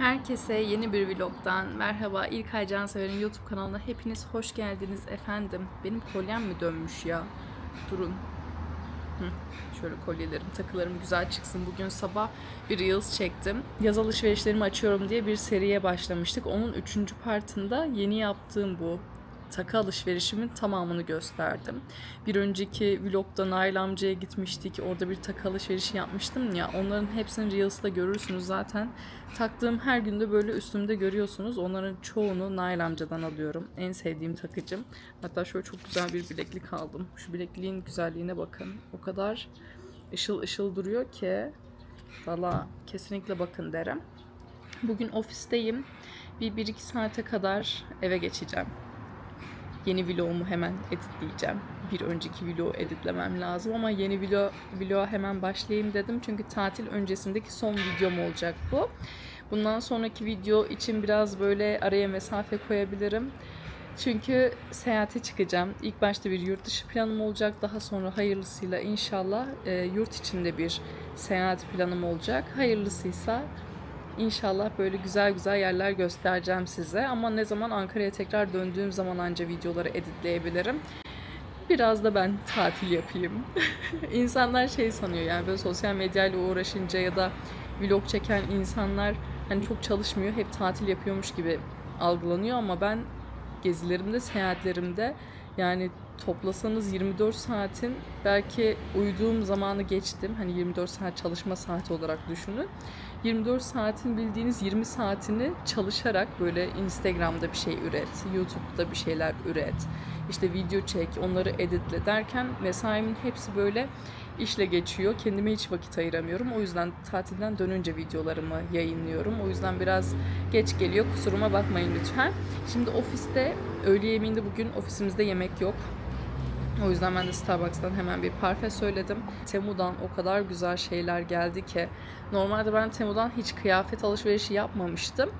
Herkese yeni bir vlogdan merhaba. İlkay Cansever'in YouTube kanalına hepiniz hoş geldiniz efendim. Benim kolyem mi dönmüş ya? Durun. Hı, şöyle kolyelerim, takılarım güzel çıksın. Bugün sabah bir Reels çektim. Yaz alışverişlerimi açıyorum diye bir seriye başlamıştık. Onun üçüncü partında yeni yaptığım bu takı alışverişimin tamamını gösterdim. Bir önceki vlogda Nail amcaya gitmiştik. Orada bir takı alışverişi yapmıştım ya. Onların hepsini Reels'ta görürsünüz zaten. Taktığım her günde böyle üstümde görüyorsunuz. Onların çoğunu Nail amcadan alıyorum. En sevdiğim takıcım. Hatta şöyle çok güzel bir bileklik aldım. Şu bilekliğin güzelliğine bakın. O kadar ışıl ışıl duruyor ki valla kesinlikle bakın derim. Bugün ofisteyim. Bir 1-2 saate kadar eve geçeceğim yeni vlogumu hemen editleyeceğim. Bir önceki vlogu editlemem lazım ama yeni vlog, vloga hemen başlayayım dedim. Çünkü tatil öncesindeki son videom olacak bu. Bundan sonraki video için biraz böyle araya mesafe koyabilirim. Çünkü seyahate çıkacağım. İlk başta bir yurt dışı planım olacak. Daha sonra hayırlısıyla inşallah e, yurt içinde bir seyahat planım olacak. Hayırlısıysa İnşallah böyle güzel güzel yerler göstereceğim size. Ama ne zaman Ankara'ya tekrar döndüğüm zaman anca videoları editleyebilirim. Biraz da ben tatil yapayım. İnsanlar şey sanıyor yani böyle sosyal medyayla uğraşınca ya da vlog çeken insanlar hani çok çalışmıyor, hep tatil yapıyormuş gibi algılanıyor ama ben gezilerimde, seyahatlerimde yani toplasanız 24 saatin belki uyuduğum zamanı geçtim. Hani 24 saat çalışma saati olarak düşünün. 24 saatin bildiğiniz 20 saatini çalışarak böyle Instagram'da bir şey üret, YouTube'da bir şeyler üret, işte video çek, onları editle derken mesaimin hepsi böyle işle geçiyor. Kendime hiç vakit ayıramıyorum. O yüzden tatilden dönünce videolarımı yayınlıyorum. O yüzden biraz geç geliyor. Kusuruma bakmayın lütfen. Şimdi ofiste öğle yemeğinde bugün ofisimizde yemek yok. O yüzden ben de Starbucks'tan hemen bir parfe söyledim. Temu'dan o kadar güzel şeyler geldi ki. Normalde ben Temu'dan hiç kıyafet alışverişi yapmamıştım.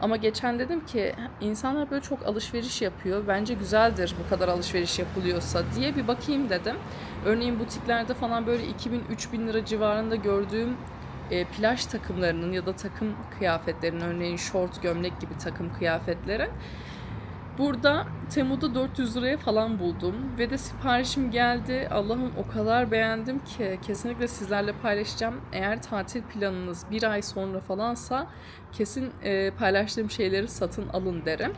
Ama geçen dedim ki insanlar böyle çok alışveriş yapıyor. Bence güzeldir bu kadar alışveriş yapılıyorsa diye bir bakayım dedim. Örneğin butiklerde falan böyle 2000-3000 lira civarında gördüğüm e, plaj takımlarının ya da takım kıyafetlerinin örneğin şort, gömlek gibi takım kıyafetleri Burada Temu'da 400 liraya falan buldum ve de siparişim geldi. Allah'ım o kadar beğendim ki kesinlikle sizlerle paylaşacağım. Eğer tatil planınız bir ay sonra falansa kesin e, paylaştığım şeyleri satın alın derim.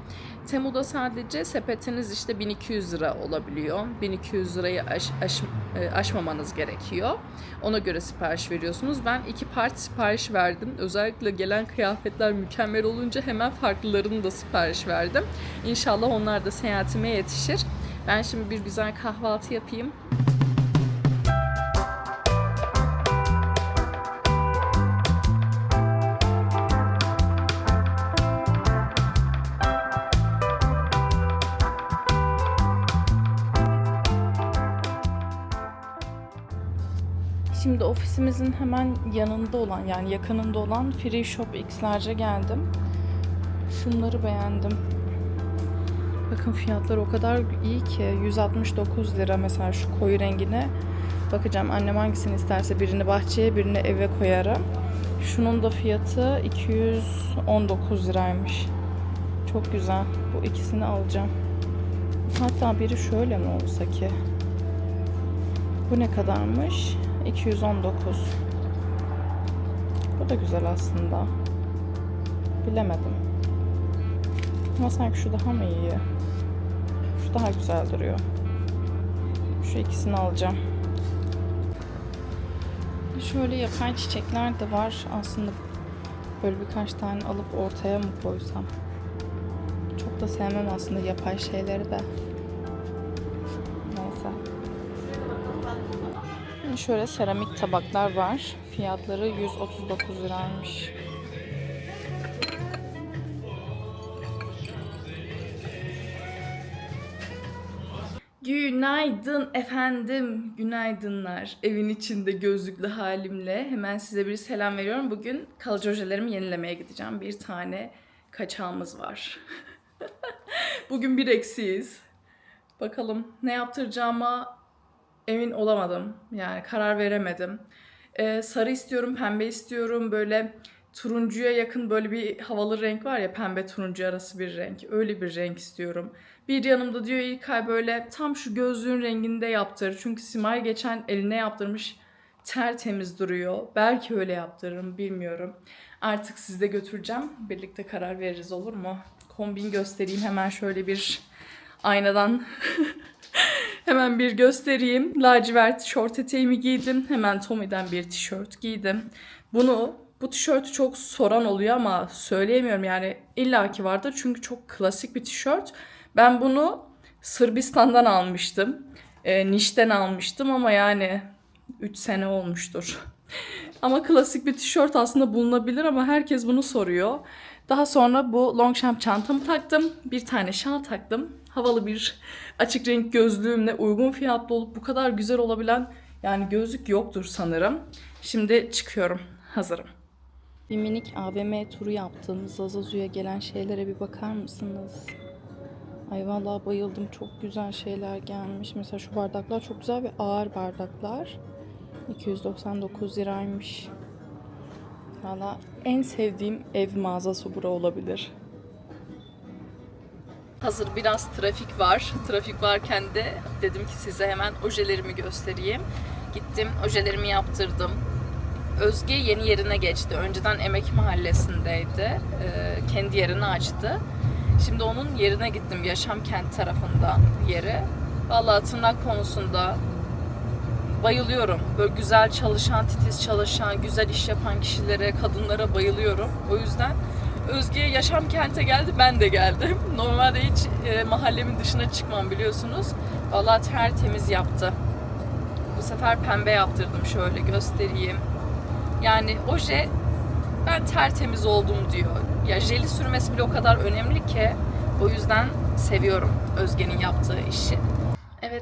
Temu'da sadece sepetiniz işte 1200 lira olabiliyor. 1200 lirayı aş, aş, e, aşmamanız gerekiyor. Ona göre sipariş veriyorsunuz. Ben iki part sipariş verdim. Özellikle gelen kıyafetler mükemmel olunca hemen farklılarını da sipariş verdim. İnşallah onlar da seyahatime yetişir. Ben şimdi bir güzel kahvaltı yapayım. Ofisimizin hemen yanında olan yani yakınında olan Free Shop X'lerce geldim. Şunları beğendim. Bakın fiyatlar o kadar iyi ki 169 lira mesela şu koyu rengine. Bakacağım annem hangisini isterse birini bahçeye birini eve koyarım. Şunun da fiyatı 219 liraymış. Çok güzel. Bu ikisini alacağım. Hatta biri şöyle mi olsa ki? Bu ne kadarmış? 219. Bu da güzel aslında. Bilemedim. Ama sanki şu daha mı iyi? Şu daha güzel duruyor. Şu ikisini alacağım. Şöyle yapay çiçekler de var. Aslında böyle birkaç tane alıp ortaya mı koysam? Çok da sevmem aslında yapay şeyleri de. Şöyle seramik tabaklar var. Fiyatları 139 liraymış. Günaydın efendim, günaydınlar. Evin içinde gözlüklü halimle hemen size bir selam veriyorum. Bugün kalıcı ojelerimi yenilemeye gideceğim. Bir tane kaçağımız var. Bugün bir eksiyiz. Bakalım ne yaptıracağıma emin olamadım. Yani karar veremedim. Ee, sarı istiyorum, pembe istiyorum. Böyle turuncuya yakın böyle bir havalı renk var ya pembe turuncu arası bir renk. Öyle bir renk istiyorum. Bir yanımda diyor İlkay böyle tam şu gözlüğün renginde yaptır. Çünkü Simay geçen eline yaptırmış tertemiz duruyor. Belki öyle yaptırırım bilmiyorum. Artık sizde götüreceğim. Birlikte karar veririz olur mu? Kombin göstereyim hemen şöyle bir aynadan Hemen bir göstereyim. Lacivert şort eteğimi giydim. Hemen Tommy'den bir tişört giydim. Bunu bu tişörtü çok soran oluyor ama söyleyemiyorum yani illaki vardır çünkü çok klasik bir tişört. Ben bunu Sırbistan'dan almıştım. E, Niş'ten almıştım ama yani 3 sene olmuştur. ama klasik bir tişört aslında bulunabilir ama herkes bunu soruyor. Daha sonra bu Longchamp çantamı taktım. Bir tane şal taktım. Havalı bir açık renk gözlüğümle uygun fiyatlı olup bu kadar güzel olabilen yani gözlük yoktur sanırım. Şimdi çıkıyorum. Hazırım. Bir minik AVM turu yaptım. Zazazu'ya gelen şeylere bir bakar mısınız? Ay vallahi bayıldım. Çok güzel şeyler gelmiş. Mesela şu bardaklar çok güzel ve ağır bardaklar. 299 liraymış. Valla en sevdiğim ev mağazası bura olabilir. Hazır biraz trafik var. Trafik varken de dedim ki size hemen ojelerimi göstereyim. Gittim ojelerimi yaptırdım. Özge yeni yerine geçti. Önceden Emek Mahallesi'ndeydi. Ee, kendi yerini açtı. Şimdi onun yerine gittim. Yaşam Kent tarafından yeri. Vallahi tırnak konusunda bayılıyorum. Böyle güzel çalışan, titiz çalışan, güzel iş yapan kişilere, kadınlara bayılıyorum. O yüzden Özge yaşam kente geldi, ben de geldim. Normalde hiç e, mahallemin dışına çıkmam biliyorsunuz. Vallahi tertemiz yaptı. Bu sefer pembe yaptırdım şöyle göstereyim. Yani oje ben tertemiz oldum diyor. Ya jeli sürmesi bile o kadar önemli ki o yüzden seviyorum Özge'nin yaptığı işi.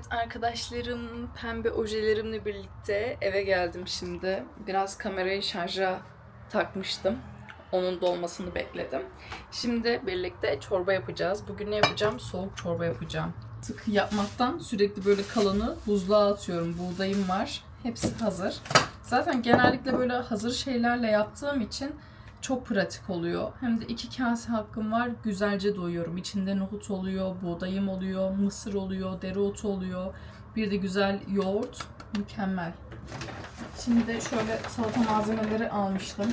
Evet arkadaşlarım pembe ojelerimle birlikte eve geldim şimdi. Biraz kamerayı şarja takmıştım. Onun dolmasını bekledim. Şimdi birlikte çorba yapacağız. Bugün ne yapacağım? Soğuk çorba yapacağım. Tık yapmaktan sürekli böyle kalanı buzluğa atıyorum. Buğdayım var. Hepsi hazır. Zaten genellikle böyle hazır şeylerle yaptığım için çok pratik oluyor. Hem de iki kase hakkım var. Güzelce doyuyorum. İçinde nohut oluyor, buğdayım oluyor, mısır oluyor, dereotu oluyor. Bir de güzel yoğurt. Mükemmel. Şimdi de şöyle salata malzemeleri almıştım.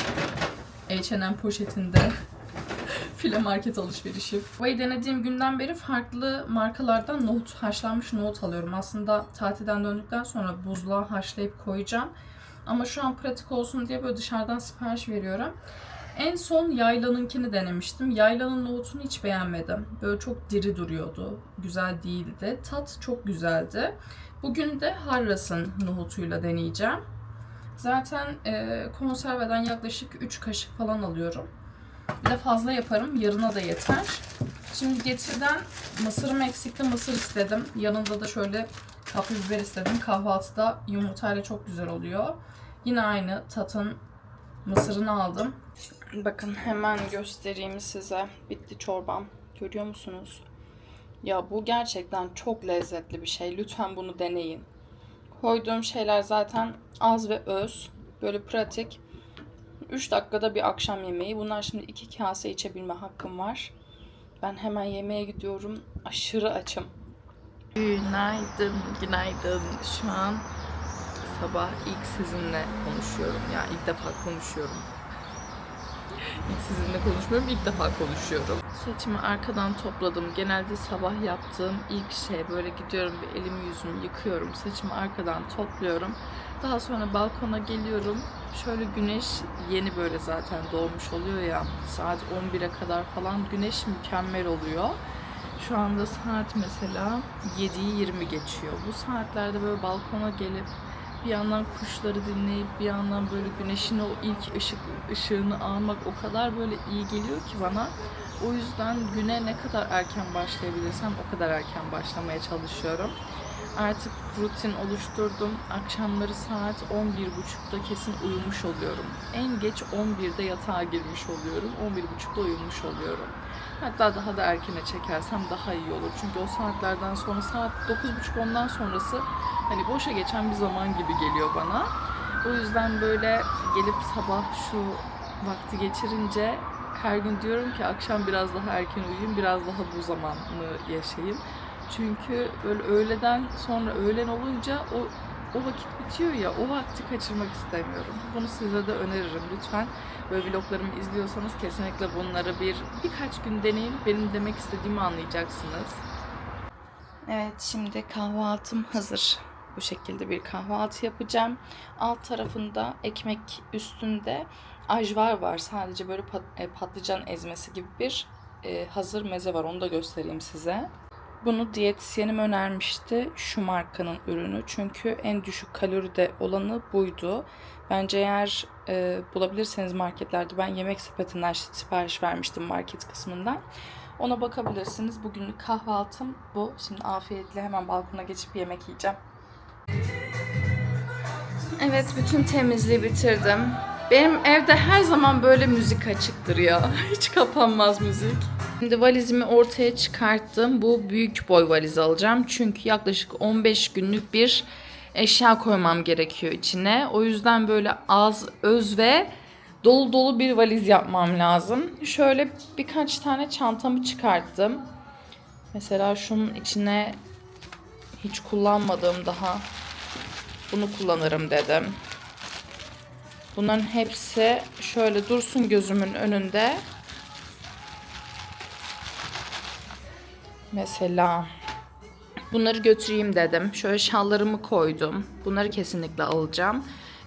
H&M poşetinde file market alışverişi. Burayı denediğim günden beri farklı markalardan nohut, haşlanmış nohut alıyorum. Aslında tatilden döndükten sonra buzluğa haşlayıp koyacağım. Ama şu an pratik olsun diye böyle dışarıdan sipariş veriyorum. En son Yayla'nınkini denemiştim. Yayla'nın nohutunu hiç beğenmedim. Böyle çok diri duruyordu. Güzel değildi. Tat çok güzeldi. Bugün de Harras'ın nohutuyla deneyeceğim. Zaten e, konserveden yaklaşık 3 kaşık falan alıyorum. Bir de fazla yaparım. Yarına da yeter. Şimdi getirden mısırım eksikti. Mısır istedim. Yanında da şöyle kapya biber istedim. Kahvaltıda yumurtayla çok güzel oluyor. Yine aynı tatın mısırını aldım. Bakın hemen göstereyim size. Bitti çorbam. Görüyor musunuz? Ya bu gerçekten çok lezzetli bir şey. Lütfen bunu deneyin. Koyduğum şeyler zaten az ve öz. Böyle pratik. 3 dakikada bir akşam yemeği. Bunlar şimdi 2 kase içebilme hakkım var. Ben hemen yemeğe gidiyorum. Aşırı açım. Günaydın, günaydın. Şu an sabah ilk sizinle konuşuyorum. Ya ilk defa konuşuyorum. Sizinle konuşmuyorum, ilk defa konuşuyorum. Saçımı arkadan topladım. Genelde sabah yaptığım ilk şey böyle gidiyorum bir elimi yüzümü yıkıyorum. Saçımı arkadan topluyorum. Daha sonra balkona geliyorum. Şöyle güneş yeni böyle zaten doğmuş oluyor ya. Saat 11'e kadar falan güneş mükemmel oluyor. Şu anda saat mesela 7'yi 20 geçiyor. Bu saatlerde böyle balkona gelip bir yandan kuşları dinleyip bir yandan böyle güneşin o ilk ışık ışığını almak o kadar böyle iyi geliyor ki bana. O yüzden güne ne kadar erken başlayabilirsem o kadar erken başlamaya çalışıyorum. Artık rutin oluşturdum. Akşamları saat 11.30'da kesin uyumuş oluyorum. En geç 11'de yatağa girmiş oluyorum. 11.30'da uyumuş oluyorum. Hatta daha da erkene çekersem daha iyi olur. Çünkü o saatlerden sonra saat 9.30 ondan sonrası hani boşa geçen bir zaman gibi geliyor bana. O yüzden böyle gelip sabah şu vakti geçirince her gün diyorum ki akşam biraz daha erken uyuyayım, biraz daha bu zamanı yaşayayım. Çünkü böyle öğleden sonra öğlen olunca o o vakit bitiyor ya, o vakti kaçırmak istemiyorum. Bunu size de öneririm. Lütfen böyle vloglarımı izliyorsanız kesinlikle bunları bir birkaç gün deneyin. Benim demek istediğimi anlayacaksınız. Evet, şimdi kahvaltım hazır. Bu şekilde bir kahvaltı yapacağım. Alt tarafında ekmek üstünde ajvar var. Sadece böyle e, patlıcan ezmesi gibi bir e, hazır meze var. Onu da göstereyim size. Bunu diyetisyenim önermişti. Şu markanın ürünü. Çünkü en düşük kaloride olanı buydu. Bence eğer e, bulabilirseniz marketlerde ben yemek sepetinden sipariş vermiştim market kısmından. Ona bakabilirsiniz. Bugünlük kahvaltım bu. Şimdi afiyetle hemen balkona geçip yemek yiyeceğim. Evet, bütün temizliği bitirdim. Benim evde her zaman böyle müzik açıktır ya. Hiç kapanmaz müzik. Şimdi valizimi ortaya çıkarttım. Bu büyük boy valiz alacağım. Çünkü yaklaşık 15 günlük bir eşya koymam gerekiyor içine. O yüzden böyle az, öz ve dolu dolu bir valiz yapmam lazım. Şöyle birkaç tane çantamı çıkarttım. Mesela şunun içine hiç kullanmadığım daha bunu kullanırım dedim. Bunların hepsi şöyle dursun gözümün önünde. Mesela bunları götüreyim dedim. Şöyle şallarımı koydum. Bunları kesinlikle alacağım.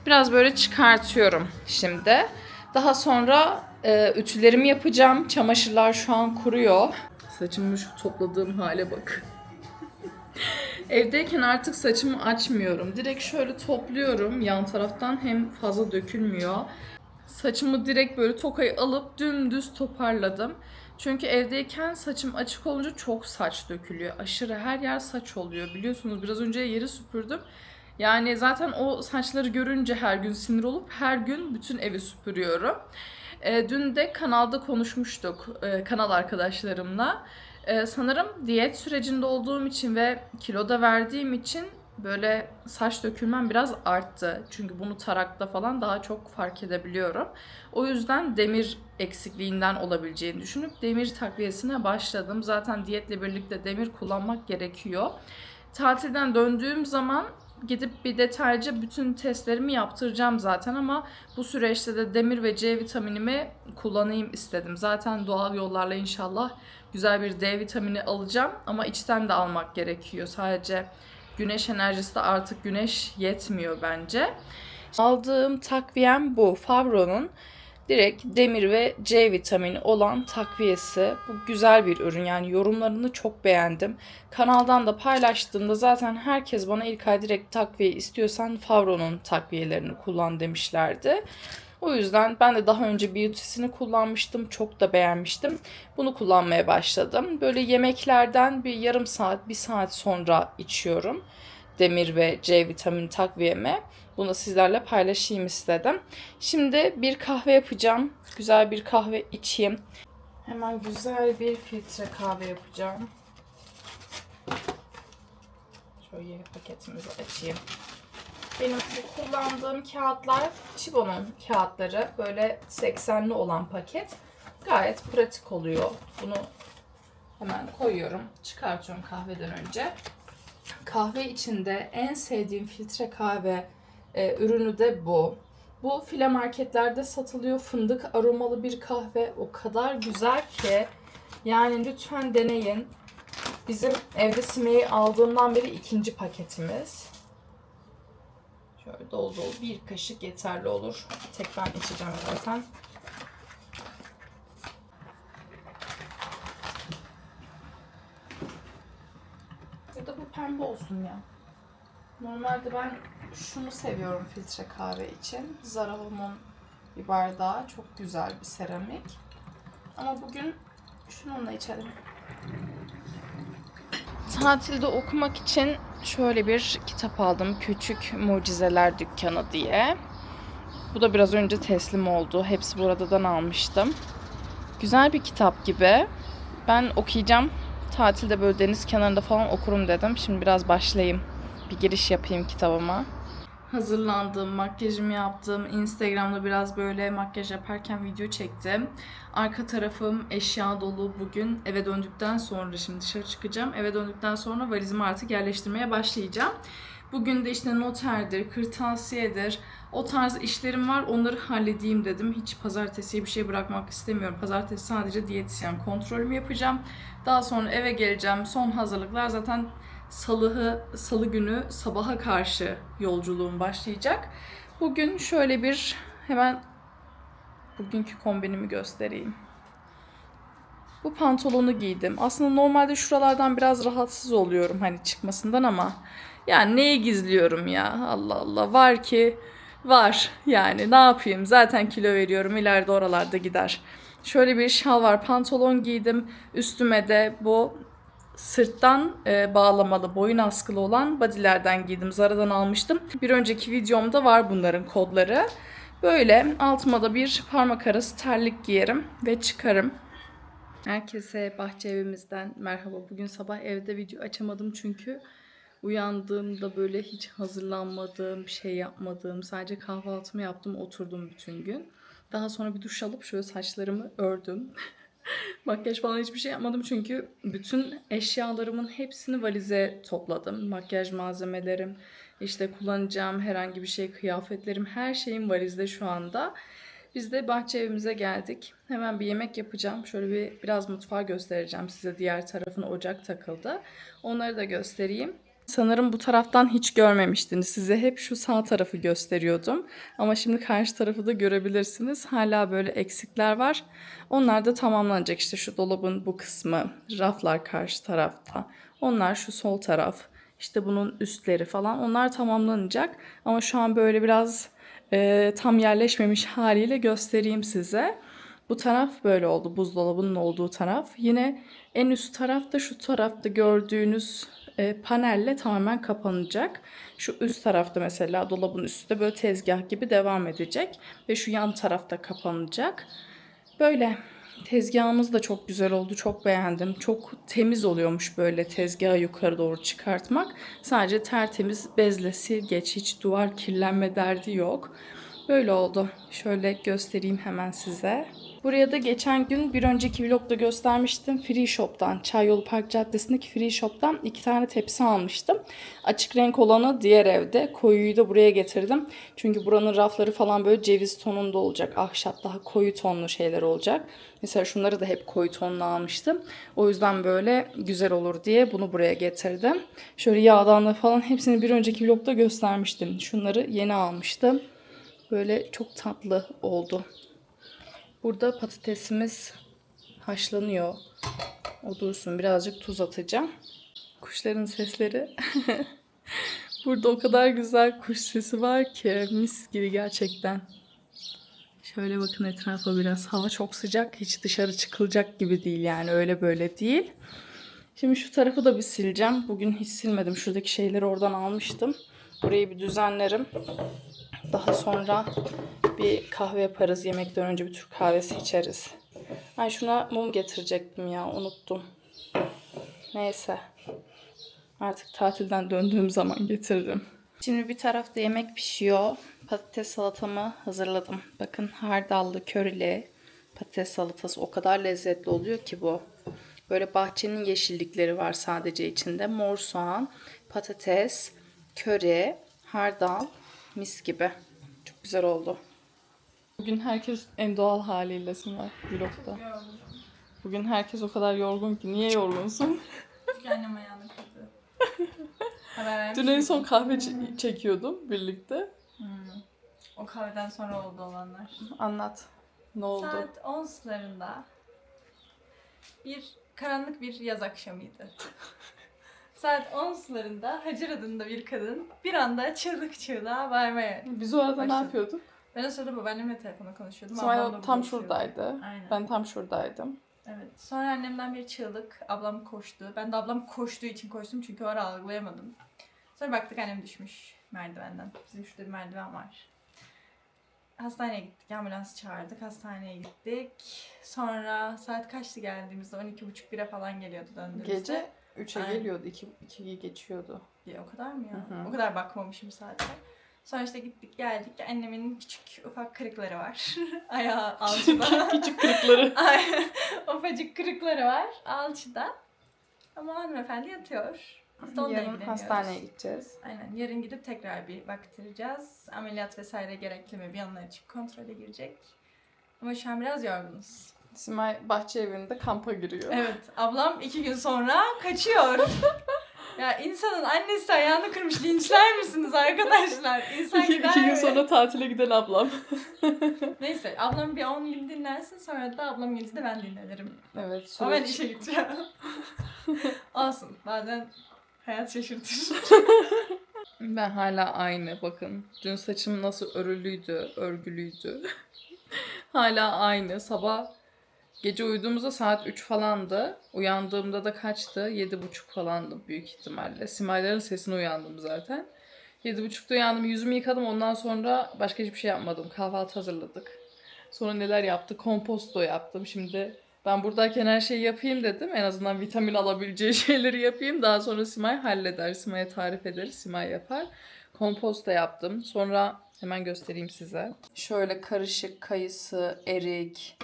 Biraz böyle çıkartıyorum şimdi. Daha sonra e, ütülerimi yapacağım. Çamaşırlar şu an kuruyor. Saçımı şu topladığım hale bakın. Evdeyken artık saçımı açmıyorum. Direkt şöyle topluyorum yan taraftan hem fazla dökülmüyor. Saçımı direkt böyle tokayı alıp dümdüz toparladım. Çünkü evdeyken saçım açık olunca çok saç dökülüyor. Aşırı her yer saç oluyor. Biliyorsunuz biraz önce yeri süpürdüm. Yani zaten o saçları görünce her gün sinir olup her gün bütün evi süpürüyorum. E, dün de kanalda konuşmuştuk e, kanal arkadaşlarımla. E, sanırım diyet sürecinde olduğum için ve kiloda verdiğim için böyle saç dökülmem biraz arttı. Çünkü bunu tarakta falan daha çok fark edebiliyorum. O yüzden demir eksikliğinden olabileceğini düşünüp demir takviyesine başladım. Zaten diyetle birlikte demir kullanmak gerekiyor. Tatilden döndüğüm zaman gidip bir detaylıca bütün testlerimi yaptıracağım zaten ama bu süreçte de demir ve C vitaminimi kullanayım istedim. Zaten doğal yollarla inşallah güzel bir D vitamini alacağım ama içten de almak gerekiyor. Sadece güneş enerjisi de artık güneş yetmiyor bence. Aldığım takviyem bu. Favro'nun direkt demir ve C vitamini olan takviyesi. Bu güzel bir ürün yani yorumlarını çok beğendim. Kanaldan da paylaştığımda zaten herkes bana ilk ay direkt takviye istiyorsan Favro'nun takviyelerini kullan demişlerdi. O yüzden ben de daha önce Beauty'sini kullanmıştım. Çok da beğenmiştim. Bunu kullanmaya başladım. Böyle yemeklerden bir yarım saat, bir saat sonra içiyorum. Demir ve C vitamini takviyemi. Bunu sizlerle paylaşayım istedim. Şimdi bir kahve yapacağım. Güzel bir kahve içeyim. Hemen güzel bir filtre kahve yapacağım. Şöyle paketimizi açayım. Benim kullandığım kağıtlar Chibo'nun kağıtları. Böyle 80'li olan paket. Gayet pratik oluyor. Bunu hemen koyuyorum. Çıkartıyorum kahveden önce. Kahve içinde en sevdiğim filtre kahve e, ürünü de bu. Bu file marketlerde satılıyor. Fındık aromalı bir kahve. O kadar güzel ki. Yani lütfen deneyin. Bizim evde Sime'yi aldığımdan beri ikinci paketimiz. Şöyle dolu dolu bir kaşık yeterli olur. Tek ben içeceğim zaten. Ya da bu pembe olsun ya. Normalde ben şunu seviyorum filtre kahve için. Zara bir bardağı. Çok güzel bir seramik. Ama bugün şununla içelim. Tatilde okumak için şöyle bir kitap aldım. Küçük Mucizeler Dükkanı diye. Bu da biraz önce teslim oldu. Hepsi buradan almıştım. Güzel bir kitap gibi. Ben okuyacağım. Tatilde böyle deniz kenarında falan okurum dedim. Şimdi biraz başlayayım. Bir giriş yapayım kitabıma. Hazırlandım, makyajımı yaptım. Instagram'da biraz böyle makyaj yaparken video çektim. Arka tarafım eşya dolu bugün. Eve döndükten sonra şimdi dışarı çıkacağım. Eve döndükten sonra valizimi artık yerleştirmeye başlayacağım. Bugün de işte noterdir, kırtasiyedir, o tarz işlerim var. Onları halledeyim dedim. Hiç pazartesiye bir şey bırakmak istemiyorum. Pazartesi sadece diyetisyen kontrolümü yapacağım. Daha sonra eve geleceğim. Son hazırlıklar zaten salıhı, salı günü sabaha karşı yolculuğum başlayacak. Bugün şöyle bir hemen bugünkü kombinimi göstereyim. Bu pantolonu giydim. Aslında normalde şuralardan biraz rahatsız oluyorum hani çıkmasından ama yani neyi gizliyorum ya Allah Allah var ki var yani ne yapayım zaten kilo veriyorum ileride oralarda gider. Şöyle bir şalvar pantolon giydim. Üstüme de bu sırttan e, bağlamalı, boyun askılı olan bodylerden giydim. Zara'dan almıştım. Bir önceki videomda var bunların kodları. Böyle altıma da bir parmak arası terlik giyerim ve çıkarım. Herkese bahçe evimizden merhaba. Bugün sabah evde video açamadım çünkü uyandığımda böyle hiç hazırlanmadığım, bir şey yapmadığım, sadece kahvaltımı yaptım, oturdum bütün gün. Daha sonra bir duş alıp şöyle saçlarımı ördüm. Makyaj falan hiçbir şey yapmadım çünkü bütün eşyalarımın hepsini valize topladım. Makyaj malzemelerim, işte kullanacağım herhangi bir şey, kıyafetlerim, her şeyim valizde şu anda. Biz de bahçe evimize geldik. Hemen bir yemek yapacağım. Şöyle bir biraz mutfağı göstereceğim size. Diğer tarafına ocak takıldı. Onları da göstereyim. Sanırım bu taraftan hiç görmemiştiniz. Size hep şu sağ tarafı gösteriyordum. Ama şimdi karşı tarafı da görebilirsiniz. Hala böyle eksikler var. Onlar da tamamlanacak. İşte şu dolabın bu kısmı, raflar karşı tarafta. Onlar şu sol taraf. İşte bunun üstleri falan. Onlar tamamlanacak. Ama şu an böyle biraz e, tam yerleşmemiş haliyle göstereyim size. Bu taraf böyle oldu. Buzdolabının olduğu taraf. Yine en üst tarafta şu tarafta gördüğünüz e, panelle tamamen kapanacak. Şu üst tarafta mesela dolabın üstü böyle tezgah gibi devam edecek. Ve şu yan tarafta kapanacak. Böyle tezgahımız da çok güzel oldu. Çok beğendim. Çok temiz oluyormuş böyle tezgahı yukarı doğru çıkartmak. Sadece tertemiz bezle sil geç. Hiç duvar kirlenme derdi yok. Böyle oldu. Şöyle göstereyim hemen size. Buraya da geçen gün bir önceki vlogda göstermiştim. Free Shop'tan, Çayyolu Park Caddesi'ndeki Free Shop'tan iki tane tepsi almıştım. Açık renk olanı diğer evde. Koyuyu da buraya getirdim. Çünkü buranın rafları falan böyle ceviz tonunda olacak. Ahşap daha koyu tonlu şeyler olacak. Mesela şunları da hep koyu tonlu almıştım. O yüzden böyle güzel olur diye bunu buraya getirdim. Şöyle yağdanlığı falan hepsini bir önceki vlogda göstermiştim. Şunları yeni almıştım. Böyle çok tatlı oldu. Burada patatesimiz haşlanıyor. O dursun. Birazcık tuz atacağım. Kuşların sesleri. Burada o kadar güzel kuş sesi var ki mis gibi gerçekten. Şöyle bakın etrafa biraz. Hava çok sıcak. Hiç dışarı çıkılacak gibi değil yani. Öyle böyle değil. Şimdi şu tarafı da bir sileceğim. Bugün hiç silmedim. Şuradaki şeyleri oradan almıştım. Burayı bir düzenlerim. Daha sonra bir kahve yaparız. Yemekten önce bir Türk kahvesi içeriz. Ay şuna mum getirecektim ya. Unuttum. Neyse. Artık tatilden döndüğüm zaman getiririm. Şimdi bir tarafta yemek pişiyor. Patates salatamı hazırladım. Bakın hardallı, körili patates salatası o kadar lezzetli oluyor ki bu. Böyle bahçenin yeşillikleri var sadece içinde. Mor soğan, patates, köri, hardal, mis gibi. Çok güzel oldu. Bugün herkes en doğal haliyle var vlogda. Bugün herkes o kadar yorgun ki. Niye yorgunsun? Çünkü annem ayağını kırdı. Dün en son kahve ç- çekiyordum birlikte. O kahveden sonra oldu olanlar. Anlat. Ne oldu? Saat 10 sularında bir karanlık bir yaz akşamıydı. Saat 10 sularında Hacer adında bir kadın bir anda çığlık çığlığa bağırmaya. Biz o arada ne Başladı. yapıyorduk? Ben o sırada babaannemle telefonda konuşuyordum. Da tam şuradaydı. Aynen. Ben tam şuradaydım. Evet. Sonra annemden bir çığlık. Ablam koştu. Ben de ablam koştuğu için koştum çünkü o ara algılayamadım. Sonra baktık annem düşmüş merdivenden. Bizim şurada bir merdiven var. Hastaneye gittik. Ambulans çağırdık. Hastaneye gittik. Sonra saat kaçtı geldiğimizde? 12.30 1'e falan geliyordu döndüğümüzde. Gece 3'e Aynen. geliyordu. 2, 2'yi geçiyordu. Ya, o kadar mı ya? Hı hı. O kadar bakmamışım zaten. Sonra işte gittik geldik. Annemin küçük ufak kırıkları var. Ayağı alçıda. Küçük kırıkları. Ufacık kırıkları var alçıda. Ama hanımefendi yatıyor. Biz de onunla Yarın ilgileniyoruz. hastaneye gideceğiz. Aynen yarın gidip tekrar bir baktıracağız. Ameliyat vesaire gerekli mi bir onlar için kontrole girecek. Ama şu an biraz yorgunuz. Simay bahçe evinde kampa giriyor. Evet ablam iki gün sonra kaçıyor. ya insanın annesi ayağını kırmış linçler misiniz arkadaşlar? İnsan İki, gider iki gün mi? sonra tatile giden ablam. Neyse ablam bir 10 gün dinlensin sonra da ablam gelince de ben dinlenirim. Evet Ama ben süreç. işe gideceğim. Olsun bazen hayat şaşırtır. Ben hala aynı bakın. Dün saçım nasıl örülüydü, örgülüydü. hala aynı. Sabah gece uyuduğumuzda saat 3 falandı. Uyandığımda da kaçtı? 7.30 falandı büyük ihtimalle. Simayların sesine uyandım zaten. 7.30'da uyandım, yüzümü yıkadım. Ondan sonra başka hiçbir şey yapmadım. Kahvaltı hazırladık. Sonra neler yaptık? Komposto yaptım. Şimdi ben buradayken her şeyi yapayım dedim. En azından vitamin alabileceği şeyleri yapayım. Daha sonra Simay halleder. Simay'a tarif ederiz. Simay yapar. Kompost da yaptım. Sonra hemen göstereyim size. Şöyle karışık kayısı, erik,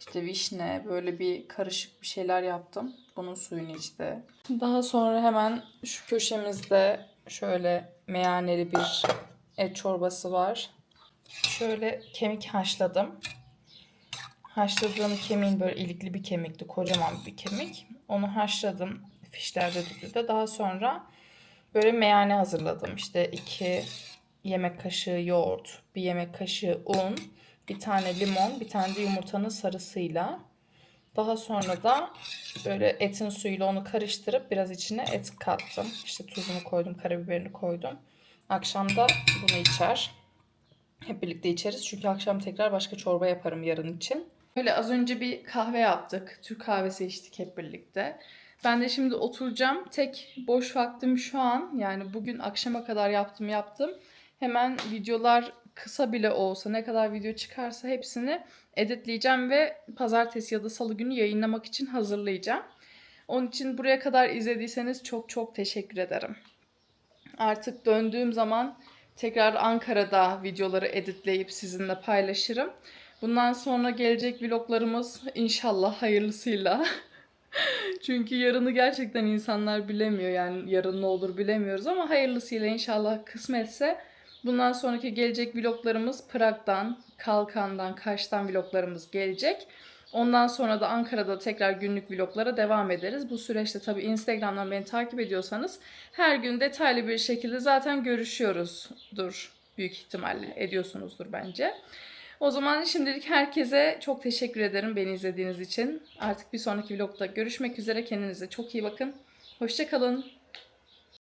işte vişne böyle bir karışık bir şeyler yaptım. Bunun suyunu içti. Daha sonra hemen şu köşemizde şöyle meyaneli bir et çorbası var. Şöyle kemik haşladım. Haşladığım kemiğin böyle ilikli bir kemikti. Kocaman bir kemik. Onu haşladım. Fişlerde de Daha sonra böyle meyane hazırladım. İşte iki yemek kaşığı yoğurt, bir yemek kaşığı un, bir tane limon, bir tane de yumurtanın sarısıyla. Daha sonra da böyle etin suyuyla onu karıştırıp biraz içine et kattım. İşte tuzunu koydum, karabiberini koydum. Akşam da bunu içer. Hep birlikte içeriz çünkü akşam tekrar başka çorba yaparım yarın için. Öyle az önce bir kahve yaptık. Türk kahvesi içtik hep birlikte. Ben de şimdi oturacağım. Tek boş vaktim şu an. Yani bugün akşama kadar yaptım yaptım. Hemen videolar kısa bile olsa ne kadar video çıkarsa hepsini editleyeceğim ve pazartesi ya da salı günü yayınlamak için hazırlayacağım. Onun için buraya kadar izlediyseniz çok çok teşekkür ederim. Artık döndüğüm zaman tekrar Ankara'da videoları editleyip sizinle paylaşırım. Bundan sonra gelecek vloglarımız inşallah hayırlısıyla. Çünkü yarını gerçekten insanlar bilemiyor. Yani yarın ne olur bilemiyoruz ama hayırlısıyla inşallah kısmetse bundan sonraki gelecek vloglarımız Prag'dan, Kalkan'dan, Kaş'tan vloglarımız gelecek. Ondan sonra da Ankara'da tekrar günlük vloglara devam ederiz. Bu süreçte tabii Instagram'dan beni takip ediyorsanız her gün detaylı bir şekilde zaten görüşüyoruzdur. Büyük ihtimalle ediyorsunuzdur bence. O zaman şimdilik herkese çok teşekkür ederim beni izlediğiniz için. Artık bir sonraki vlogda görüşmek üzere. Kendinize çok iyi bakın. Hoşçakalın.